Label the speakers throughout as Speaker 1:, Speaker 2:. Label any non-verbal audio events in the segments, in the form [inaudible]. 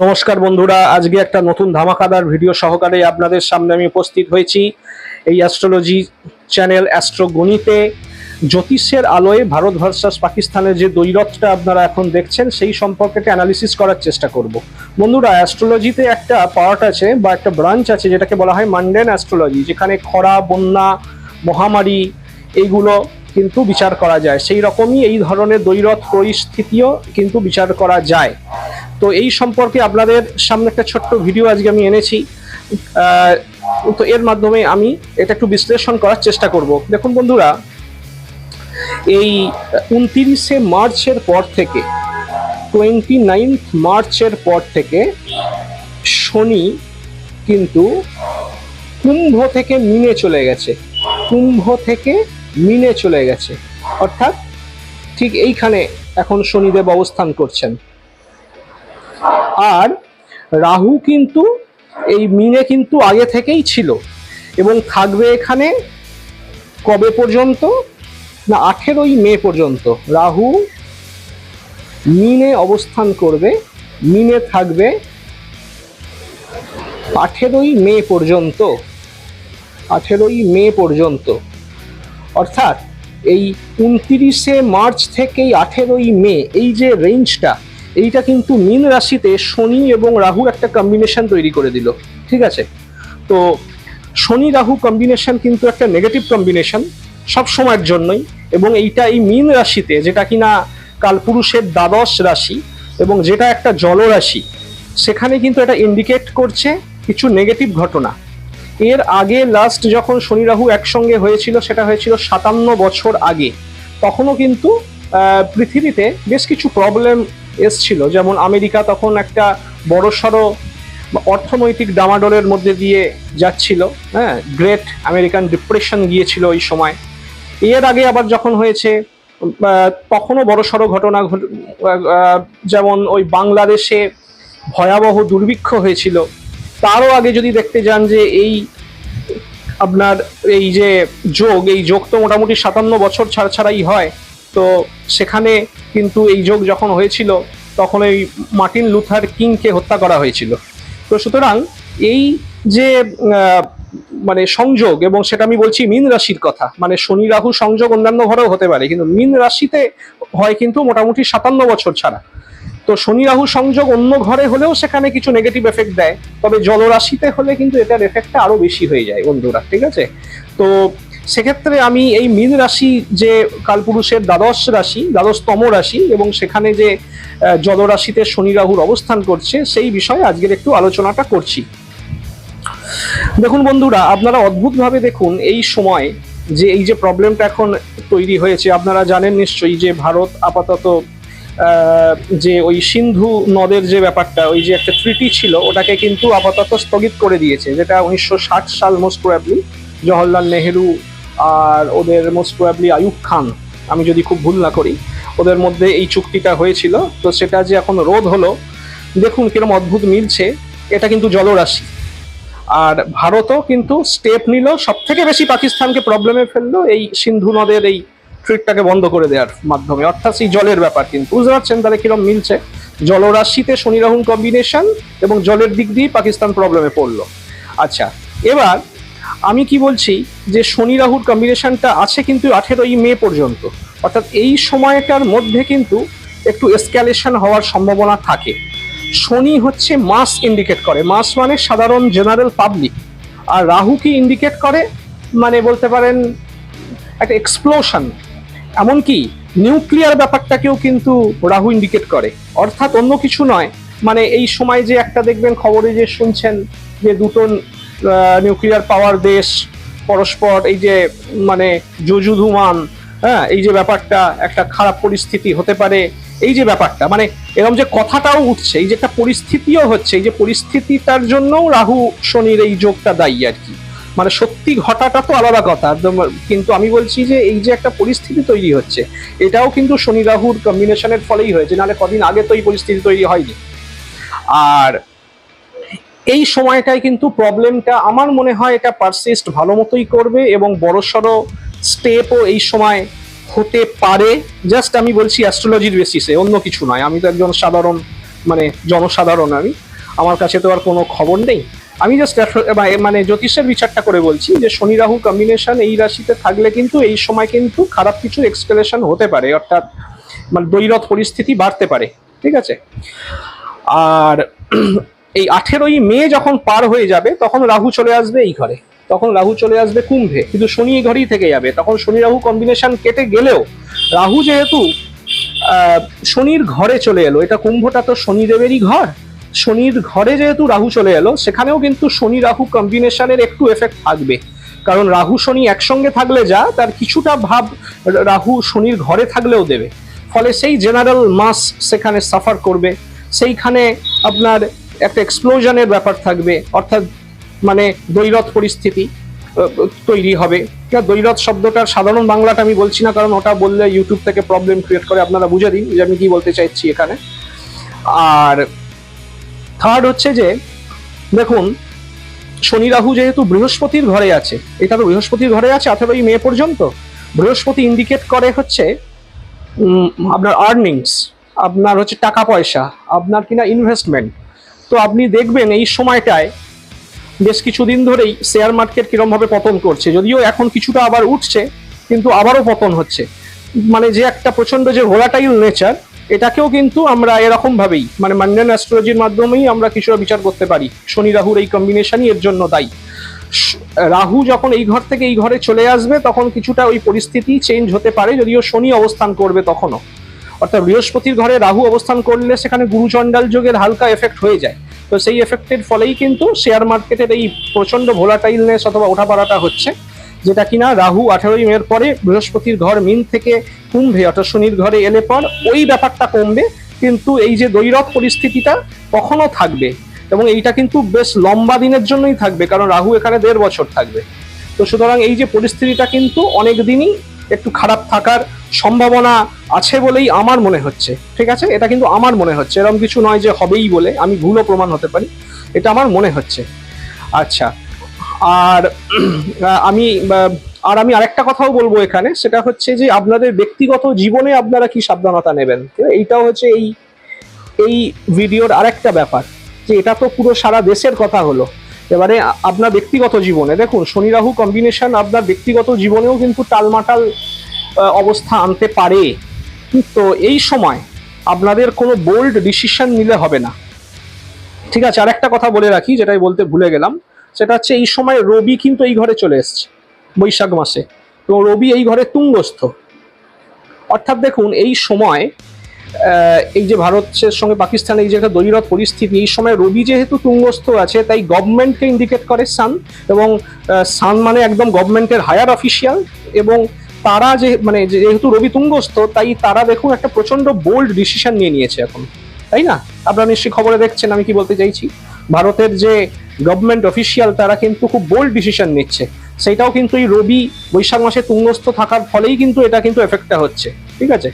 Speaker 1: নমস্কার বন্ধুরা, আজকে একটা নতুন ধামাকাদার ভিডিও সহকারে আপনাদের সামনে আমি উপস্থিত হয়েছি। এই অ্যাস্ট্রোলজি চ্যানেল অ্যাস্ট্রো গণিতে জ্যোতিষের আলোয় ভারত ভার্সাস পাকিস্তানের যে দৈরথটা আপনারা এখন দেখছেন, সেই সম্পর্কে অ্যানালিসিস করার চেষ্টা করব। বন্ধুরা অ্যাস্ট্রোলজিতে একটা পার্ট আছে বা একটা ব্রাঞ্চ আছে যেটাকে বলা হয় মান্ডেন অ্যাস্ট্রোলজি যেখানে খরা, বন্যা, মহামারী এইগুলো কিন্তু বিচার করা যায়। সেই রকমই এই ধরনের দৈরথ পরিস্থিতিও কিন্তু বিচার করা যায়। তো এই সম্পর্কে আপনাদের সামনে একটা ছোট্ট ভিডিও আজকে আমি এনেছি। তো এর মাধ্যমে আমি এটা একটু বিশ্লেষণ করার চেষ্টা করব। দেখুন বন্ধুরা, এই উনতিরিশে মার্চের পর থেকে টোয়েন্টি নাইনথ মার্চের পর থেকে শনি কিন্তু কুম্ভ থেকে মিনে চলে গেছে। কুম্ভ থেকে মিনে চলে গেছে। অর্থাৎ ঠিক এইখানে এখন শনিদেব অবস্থান করছেন। আর রাহু কিন্তু এই মিনে কিন্তু আগে থেকেই ছিল। এবং থাকবে এখানে কবে পর্যন্ত? না, আঠেরোই মে পর্যন্ত। রাহু মিনে অবস্থান করবে, মিনে থাকবে আঠেরোই মে পর্যন্ত। আঠেরোই মে পর্যন্ত। অর্থাৎ এই উনতিরিশে মার্চ থেকেই আঠেরোই মে, এই যে রেঞ্জটা এইটা কিন্তু মীন রাশিতে শনি এবং রাহুর একটা কম্বিনেশন তৈরি করে দিল, ঠিক আছে? তো শনি রাহু কম্বিনেশন কিন্তু একটা নেগেটিভ কম্বিনেশন সব সময়ের জন্যই এবং এইটা এই মীন রাশিতে যেটা কিনা কালপুরুষের দ্বাদশ রাশি এবং যেটা একটা জলরাশি, সেখানে কিন্তু এটা ইন্ডিকেট করছে কিছু নেগেটিভ ঘটনা। এর আগে লাস্ট যখন শনি রাহু একসঙ্গে হয়েছিল, সেটা হয়েছিল সাতান্ন বছর আগে, তখনও কিন্তু পৃথিবীতে বেশ কিছু প্রবলেম এসছিল। যেমন আমেরিকা তখন একটা বড়সড় অর্থনৈতিক ডামাডোলের মধ্যে দিয়ে যাচ্ছিল। হ্যাঁ গ্রেট আমেরিকান ডিপ্রেশন গিয়েছিল ওই সময়। এর আগে আবার যখন হয়েছে তখনও বড়সড় ঘটনা ঘট- যেমন ওই বাংলাদেশে ভয়াবহ দুর্ভিক্ষ হয়েছিল। তারও আগে যদি দেখতে যান যে এই আপনার এই যে যোগ, এই যোগ তো মোটামুটি সাতান্ন বছর ছাড়া ছাড়াই হয়। তো সেখানে কিন্তু এই যোগ যখন হয়েছিল তখন ওই মার্টিন লুথার কিংকে হত্যা করা হয়েছিল। তো সুতরাং এই যে মানে সংযোগ এবং সেটা আমি বলছি মিন রাশির কথা মানে শনি রাহু সংযোগ অন্যান্য ঘরেও হতে পারে, কিন্তু মিন রাশিতে হয় কিন্তু মোটামুটি সাতান্ন বছর ছাড়া। তো শনি রাহু সংযোগ অন্য ঘরে হলেও সেখানে কিছু নেগেটিভ এফেক্ট দেয়, তবে জলরাশিতে হলে কিন্তু এটার এফেক্টটা আরও বেশি হয়ে যায় বন্ধুরা, ঠিক আছে? তো সেক্ষেত্রে আমি এই মীন রাশি যে কালপুরুষের দ্বাদশ রাশি, দ্বাদশতম রাশি এবং সেখানে যে জলরাশিতে শনি রাহুর অবস্থান করছে, সেই বিষয়ে আজকের একটু আলোচনাটা করছি। দেখুন বন্ধুরা, আপনারা অদ্ভুতভাবে দেখুন এই সময় যে, এই যে প্রবলেমটা এখন তৈরি হয়েছে, আপনারা জানেন নিশ্চয়ই যে, ভারত আপাতত যে ওই সিন্ধু নদের যে ব্যাপারটা, ওই যে একটা ট্রিটি ছিল, ওটাকে কিন্তু আপাতত স্থগিত করে দিয়েছে, যেটা উনিশশো ষাট সাল মোস্ট প্রবাবলি জওহরলাল নেহেরু আর ওদের মোস্ট প্রবাবলি আয়ুব খান, আমি যদি খুব ভুল না করি, ওদের মধ্যে এই চুক্তিটা হয়েছিল। তো সেটা যে এখন রোধ হলো, দেখুন কিরম অদ্ভুত মিলছে, এটা কিন্তু জলরাশি। আর ভারতও কিন্তু স্টেপ নিল সব থেকে বেশি পাকিস্তানকে প্রবলেমে ফেলল এই সিন্ধু নদের এই ট্রিটটাকে বন্ধ করে দেওয়ার মাধ্যমে। অর্থাৎ সেই জলের ব্যাপার কিন্তু। বুঝতে পারছেন তাহলে কিরম মিলছে, জলরাশিতে শনি রাহুল কম্বিনেশন এবং জলের দিক দিয়ে পাকিস্তান প্রবলেমে পড়ল। আচ্ছা এবার আমি কি বলছি যে শনি রাহুর কম্বিনেশনটা আছে কিন্তু আঠেরোই মে পর্যন্ত। অর্থাৎ এই সময়টার মধ্যে কিন্তু একটু এসক্যালেশন হওয়ার সম্ভাবনা থাকে। শনি হচ্ছে মাস ইন্ডিকেট করে। মাস মানে সাধারণ জেনারেল পাবলিক আর রাহু কি ইন্ডিকেট করে? মানে বলতে পারেন, একটা এক্সপ্লোশন এমনকি নিউক্লিয়ার ব্যাপারটাকেও কিন্তু রাহু ইন্ডিকেট করে। অর্থাৎ অন্য কিছু নয়। মানে এই সময় যে একটা দেখবেন খবরে যে শুনছেন যে দুটো নিউক্লিয়ার পাওয়ার দেশ, পরস্পর এই যে মানে যজুধুমান হ্যাঁ এই যে ব্যাপারটা, একটা খারাপ পরিস্থিতি হতে পারে, এই যে ব্যাপারটা মানে এরকম যে কথাটাও উঠছে, এই যে একটা পরিস্থিতিও হচ্ছে, এই যে পরিস্থিতিটার জন্যও রাহু, শনির এই যোগটা দায়ী আর কি। মানে সত্যি ঘটাটা তো আলাদা কথা কিন্তু আমি বলছি যে, এই যে একটা পরিস্থিতি তৈরি হচ্ছে, এটাও কিন্তু শনি রাহুর কম্বিনেশনের ফলেই হয়েছে, নাহলে কদিন আগে তো এই পরিস্থিতি তৈরি হয়নি। আর এই সময়টায় কিন্তু প্রবলেমটা আমার মনে হয় এটা পারসিস্ট ভালো মতোই করবে এবং বড়সড় স্টেপও এই সময় হতে পারে। জাস্ট আমি বলছি অ্যাস্ট্রোলজির বেসিসে অন্য কিছু নয়। আমি তো একজন সাধারণ মানে জনসাধারণ আমি। আমার কাছে তো আর কোনো খবর নেই। আমি জাস্ট মানে জ্যোতিষের বিচারটা করে বলছি যে শনি, রাহু কম্বিনেশন এই রাশিতে থাকলে কিন্তু এই সময় কিন্তু খারাপ কিছু এক্সকেলেশন হতে পারে। অর্থাৎ মানে দৈরথ পরিস্থিতি বাড়তে পারে। ঠিক আছে? আর এই আঠেরোই মে যখন পার হয়ে যাবে, তখন রাহু চলে আসবে এই ঘরে। তখন রাহু চলে আসবে কুম্ভে। কিন্তু শনি এই ঘরেই থেকে যাবে। তখন শনি রাহু কম্বিনেশন কেটে গেলেও, রাহু যেহেতু শনির ঘরে চলে এলো, এটা কুম্ভটা তো শনিদেবেরই ঘর। শনির ঘরে যেহেতু রাহু চলে এলো, সেখানেও কিন্তু শনি রাহু কম্বিনেশনের একটু এফেক্ট থাকবে। কারণ রাহু, শনি একসঙ্গে থাকলে যা, তার কিছুটা ভাব রাহু শনির ঘরে থাকলেও দেবে। ফলে সেই জেনারেল মাস সেখানে সাফার করবে। সেইখানে আপনার একটা এক্সপ্লোশনের ব্যাপার থাকবে, অর্থাৎ মানে দৈরথ পরিস্থিতি তৈরি হবে। দৈরথ শব্দটার সাধারণ বাংলাটা আমি বলছি না, কারণ ওটা বললে ইউটিউব থেকে প্রবলেম ক্রিয়েট করে, আপনারা বুঝে দিন যে আমি কি বলতে চাইছি এখানে। আর থার্ড হচ্ছে যে, দেখুন, শনি রাহু যেহেতু বৃহস্পতির ঘরে আছে, এটা তো বৃহস্পতির ঘরে আছে আঠেরোই মে পর্যন্ত। বৃহস্পতি ইন্ডিকেট করে হচ্ছে আপনার আর্নিংস আপনার হচ্ছে টাকা পয়সা, আপনার কিনা ইনভেস্টমেন্ট তো আপনি দেখবেন এই সময়টায় বেশ কিছুদিন ধরেই শেয়ার মার্কেট কিরমভাবে পতন করছে। যদিও এখন কিছুটা আবার উঠছে, কিন্তু আবারও পতন হচ্ছে। মানে যে একটা প্রচণ্ড যে ভোলাটাইল নেচার এটাকেও কিন্তু আমরা এরকম ভাবেই মানে মান্ডান অ্যাস্ট্রোলজির মাধ্যমেই আমরা কিছুটা বিচার করতে পারি। শনি রাহুর এই কম্বিনেশনই এর জন্য দায়ী। রাহু যখন এই ঘর থেকে এই ঘরে চলে আসবে, তখন কিছুটা ওই পরিস্থিতি চেঞ্জ হতে পারে, যদিও শনি অবস্থান করবে তখনও। অর্থাৎ বৃহস্পতির ঘরে রাহু অবস্থান করলে সেখানে গুরুচণ্ডাল যোগের হালকা এফেক্ট হয়ে যায়। তো সেই এফেক্টের ফলেই কিন্তু শেয়ার মার্কেটের এই প্রচণ্ড ভোলাটাইলনেস অথবা ওঠাপাড়াটা হচ্ছে, যেটা কিনা রাহু আঠারোই মের পরে বৃহস্পতির ঘর মিন থেকে কুম্ভে অর্থাৎ শনির ঘরে এলে পর ওই ব্যাপারটা কমবে, কিন্তু এই যে দৈরথ পরিস্থিতিটা কখনো থাকবে এবং এইটা কিন্তু বেশ লম্বা দিনের জন্যই থাকবে, কারণ রাহু এখানে দেড় বছর থাকবে। তো সুতরাং এই যে পরিস্থিতিটা কিন্তু অনেক দিনই একটু খারাপ থাকার সম্ভাবনা আছে বলেই আমার মনে হচ্ছে, ঠিক আছে? এটা কিন্তু আমার মনে হচ্ছে এরকম কিছু নয় যে হবেই বলে, আমি ভুলও প্রমাণ হতে পারি, এটা আমার মনে হচ্ছে। আচ্ছা আর [clears throat] আমি আর আমি আরেকটা কথাও বলব এখানে, সেটা হচ্ছে যে আপনাদের ব্যক্তিগত জীবনে আপনারা কি সাবধানতা নেবেন? এইটাও হচ্ছে এই এই ভিডিওর আরেকটা ব্যাপার, যে এটা তো পুরো সারা দেশের কথা হলো। এবারে আপনার ব্যক্তিগত জীবনে, দেখুন শনি রাহু কম্বিনেশন আপনার ব্যক্তিগত জীবনেও কিন্তু টালমাটাল অবস্থা আনতে পারে। তো এই সময় আপনাদের কোনো বোল্ড ডিসিশন নিলে হবে না। ঠিক আছে, আরেকটা কথা বলে রাখি, যেটাই বলতে ভুলে গেলাম। সেটা হচ্ছে এই সময় রবি কিন্তু এই ঘরে চলে এসছে, বৈশাখ মাসে। তো রবি এই ঘরে তুঙ্গস্থ। অর্থাৎ দেখুন, এই সময় এই যে ভারতের সঙ্গে পাকিস্তানের এই যে একটা দৈরথ পরিস্থিতি, এই সময় রবি যেহেতু তুঙ্গস্থ আছে, তাই গভর্নমেন্টকে ইন্ডিকেট করে সান এবং সান মানে একদম গভর্নমেন্টের হায়ার অফিসিয়াল এবং তারা যে মানে যেহেতু রবি তুঙ্গস্থ, তাই তারা দেখুন একটা প্রচণ্ড বোল্ড ডিসিশন নিয়ে নিয়েছে এখন, তাই না? আপনারা নিশ্চয়ই খবরে দেখছেন, আমি কি বলতে চাইছি? ভারতের যে গভর্নমেন্ট অফিসিয়াল তারা কিন্তু খুব বোল্ড ডিসিশন নিচ্ছে। সেটাও কিন্তু এই রবি বৈশাখ মাসে তুঙ্গস্থ থাকার ফলেই কিন্তু এটা কিন্তু এফেক্টটা হচ্ছে, ঠিক আছে?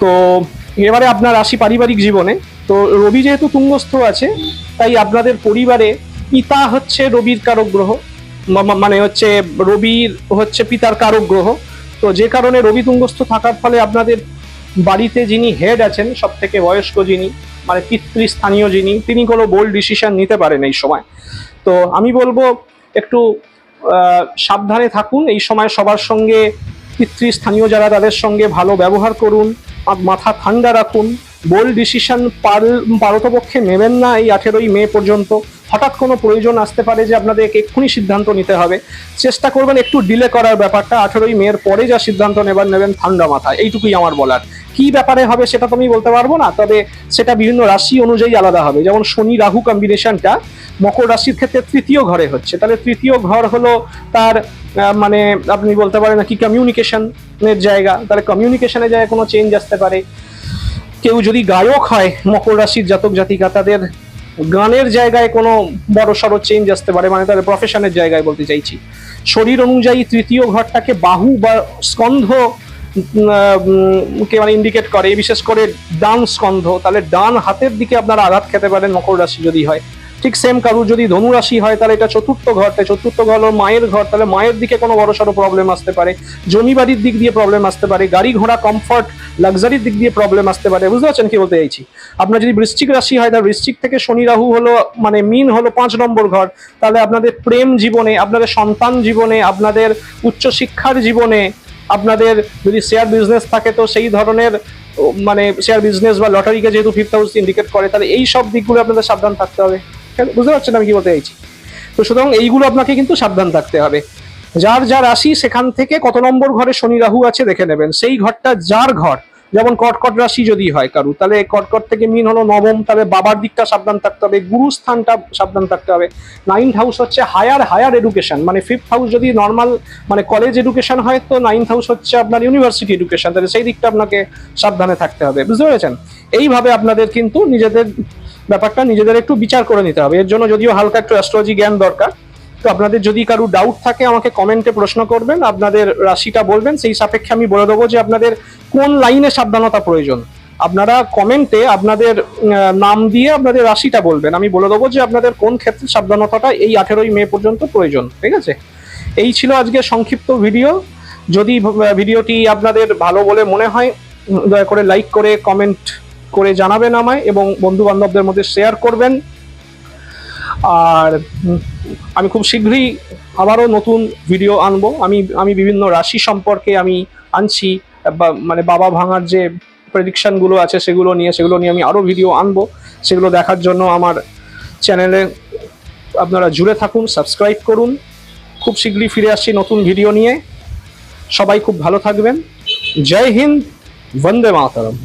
Speaker 1: তো, এবারে আপনার আসি পারিবারিক জীবনে। তো, রবি যেহেতু তুঙ্গস্থ আছে, তাই আপনাদের পরিবারে পিতা হচ্ছে রবির কারক গ্রহ। মানে হচ্ছে রবির হচ্ছে পিতার কারক গ্রহ তো যে কারণে রবি তুঙ্গস্থ থাকার ফলে আপনাদের বাড়িতে যিনি হেড আছেন সব থেকে বয়স্ক যিনি মানে পিতৃস্থানীয় যিনি, তিনি কোনো বোল্ড ডিসিশন নিতে পারেন এই সময়। তো আমি বলব একটু সাবধানে থাকুন, এই সময় সবার সঙ্গে পিতৃস্থানীয় যারা তাদের সঙ্গে ভালো ব্যবহার করুন মাথা ঠান্ডা রাখুন। বোল্ড ডিসিশন পার পারতপক্ষে নেবেন না এই আঠেরোই মে পর্যন্ত। হঠাৎ কোনো প্রয়োজন আসতে পারে যে আপনাদের এক্ষুনি সিদ্ধান্ত নিতে হবে। চেষ্টা করবেন একটু ডিলে করার ব্যাপারটা। আঠেরোই মেয়ের পরে যা সিদ্ধান্ত নেবার নেবেন ঠান্ডা মাথায়। এইটুকুই আমার বলার। কি ব্যাপারে হবে সেটা তো আমি বলতে পারব না, তবে সেটা বিভিন্ন রাশি অনুযায়ী আলাদা হবে। যেমন শনি রাহু কম্বিনেশনটা মকর রাশির ক্ষেত্রে তৃতীয় ঘরে হচ্ছে। তাহলে তৃতীয় ঘর হলো তার মানে আপনি বলতে পারেন কি কমিউনিকেশনের জায়গা। তাহলে কমিউনিকেশনের জায়গায় কোনো চেঞ্জ আসতে পারে। কেউ যদি গায়ক হয়, মকর রাশির জাতক জাতিকা তাদের গানের জায়গায় কোনো বড় সড়ো চেঞ্জ আসতে পারে মানে তাদের প্রফেশনের জায়গায় বলতে চাইছি। শরীর অনুযায়ী তৃতীয় ঘরটাকে বাহু বা স্কন্ধ কে মানে ইন্ডিকেট করে, বিশেষ করে ডান স্কন্ধ, তাহলে ডান হাতের দিকে আপনারা আঘাত খেতে পারেন, মকর রাশি যদি হয়। ঠিক সেম কারুর যদি ধনু রাশি হয়, তাহলে এটা চতুর্থ ঘর। তাই চতুর্থ ঘর হলো মায়ের ঘর, তাহলে মায়ের দিকে কোনো বড় সড়ো প্রবলেম আসতে পারে। জমি বাড়ির দিক দিয়ে প্রবলেম আসতে পারে। গাড়ি ঘোড়া কমফর্ট লাক্সারির দিক দিয়ে প্রবলেম আসতে পারে। বুঝতে পারছেন কি বলতে চাইছি? আপনার যদি বৃশ্চিক রাশি হয়, তাহলে বৃশ্চিক থেকে শনি, রাহু হলো মানে মিন হলো পাঁচ নম্বর ঘর। তাহলে আপনাদের প্রেম জীবনে, আপনাদের সন্তান জীবনে, আপনাদের উচ্চশিক্ষার জীবনে, আপনাদের যদি শেয়ার বিজনেস থাকে, তো সেই ধরনের মানে শেয়ার বিজনেস বা লটারিকে যেহেতু ফিফথ হাউস ইন্ডিকেট করে, তাহলে এই সব দিকগুলো আপনাদের সাবধান থাকতে হবে? বুঝতে পারছেন আমি কি বলতে চাইছি? তো সুতরাং এইগুলো আপনাকে কিন্তু সাবধান থাকতে হবে। যার যা রাশি, সেখান থেকে কত নম্বর ঘরে শনি রাহু আছে দেখে নেবেন। সেই ঘরটা যার ঘর, যেমন কটকট রাশি যদি হয় কারু, তাহলে কটকট থেকে মিন হলো নবম, তাহলে বাবার দিকটা সাবধান থাকতে হবে গুরুস্থানটা সাবধান থাকতে হবে। নাইন্থ হাউস হচ্ছে হায়ার হায়ার এডুকেশন মানে ফিফথ হাউস যদি নর্মাল মানে কলেজ এডুকেশন হয় তো নাইন্থ হাউস হচ্ছে আপনার ইউনিভার্সিটি এডুকেশন তাহলে সেই দিকটা আপনাকে সাবধানে থাকতে হবে। বুঝতে পেরেছেন? এইভাবে আপনাদের কিন্তু নিজেদের ব্যাপারটা নিজেদের একটু বিচার করে নিতে হবে। এর জন্য যদিও হালকা একটু অ্যাস্ট্রোলজি জ্ঞান দরকার। তো আপনাদের যদি কারও ডাউট থাকে, আমাকে কমেন্টে প্রশ্ন করবেন। আপনাদের রাশিটা বলবেন, সেই সাপেক্ষে আমি বলে দেবো যে আপনাদের কোন লাইনে সাবধানতা প্রয়োজন। আপনারা কমেন্টে আপনাদের নাম দিয়ে আপনাদের রাশিটা বলবেন। আমি বলে দেবো যে আপনাদের কোন ক্ষেত্রে সাবধানতাটা এই আঠেরোই মে পর্যন্ত প্রয়োজন, ঠিক আছে? এই ছিল আজকে সংক্ষিপ্ত ভিডিও যদি ভিডিওটি আপনাদের ভালো বলে মনে হয় দয়া করে লাইক করে কমেন্ট করে জানাবেন আমায় এবং বন্ধু বান্ধবদের মধ্যে শেয়ার করবেন। আর আমি খুব শীঘ্রই আবারও নতুন ভিডিও আনব। আমি আমি বিভিন্ন রাশি সম্পর্কে আমি আনছি মানে বাবা ভাঙার যে প্রেডিকশনগুলো আছে সেগুলো নিয়ে সেগুলো নিয়ে আমি আরও ভিডিও আনব। সেগুলো দেখার জন্য আমার চ্যানেলে আপনারা জুড়ে থাকুন সাবস্ক্রাইব করুন। খুব শীঘ্রই ফিরে আসছি নতুন ভিডিও নিয়ে। সবাই খুব ভালো থাকবেন। জয় হিন্দ, বন্দে মাতরম।